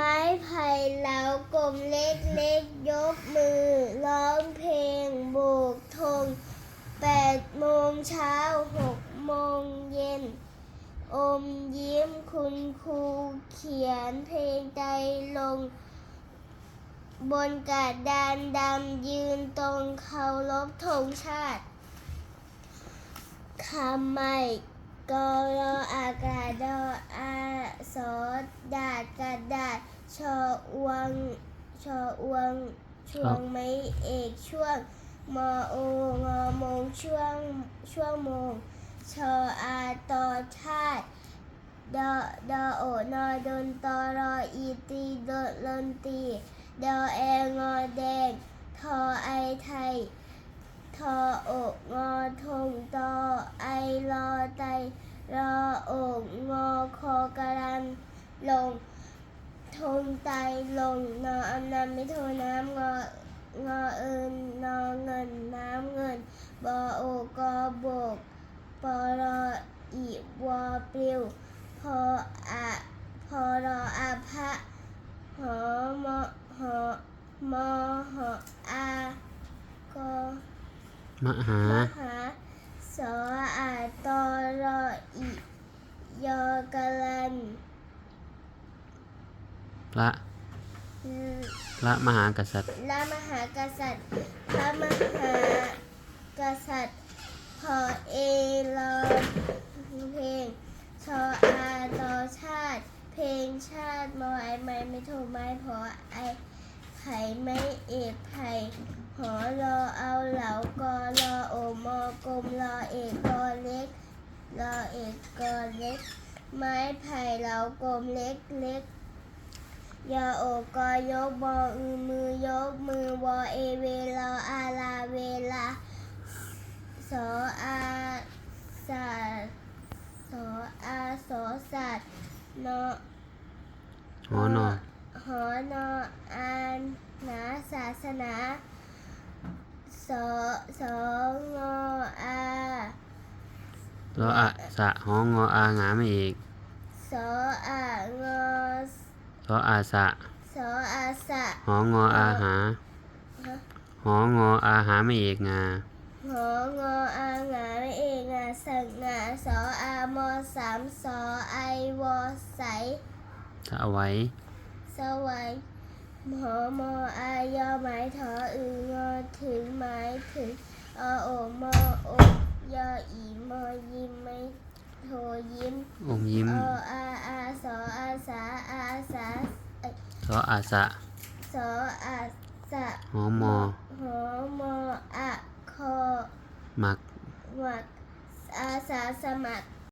ไม้ไผ่เหลากลมเล็กเล็กๆยกมือ ร้องเพลงโบกธงแปดโมงเช้าหกโมงเย็น อมยิ้มคุณครูเขียนเพลงใจลง บนกระดานดำยืนตรงเคารพธงชาติคำไม่ กรออากาศดออาสอดาดกระดาษชออวงชออวงช่วงไม่เอกช่วงมอโองอมงช่วงช่วงโมงชออาตอชาติดอดอโอนอดนตอรออีตีดนลนตีดอแองอแดงทอไอไทยทออกงอทงตอไอรอไต รออกงอคอกระดันลงทงไตลงนออำนนำไม่โทน้ำงองอเอินนอเงินน้ำเงินบอโอกอบกปอรออีวอปลิวพออะพอรออาพะหอมอหอมอหออากมหามหาสอ ยอกะลันพระพระมหากษัตริย์ละมหากษัตริย์ พระมหากษัตริย์พอเอรอเพลงชออาตอชาติ เพลงชาติมอไอไม้ไม่โทรไม้พอไอไผ่ไม่เอกไผ่หอรอเอาเหลากอรอโอมอกลมรอเอกกอเล็ก รอเอกกอเล็ก ไม้ไผ่เหลากลมเล็กเล็กยอโอกอยกบออือมือยกมือวอเอเวลออาลาเวลาสออาสาสออาสอสัตว์นอหอนอหอนออานนาศาสนาสอสองออา รออะสะหองออาหงาไม่เอกสออางอรออาสะสออาสะหองออาหาฮะหองออาหาไม่เอกงาหองออางาไม่เองาสังงาสออามอสามสอไอวอใสสะไว้สวัยหอมออายอหมายถออืองอถึงหมายถึงอโอมอโอย อีมอยิ้มไม่โทยิ้มอมยิ้มออาอาสออาสาอาสาเอ้ยรออาสะสออาสะหอมอหอมออะคอหมักหวักอาสาสมัคร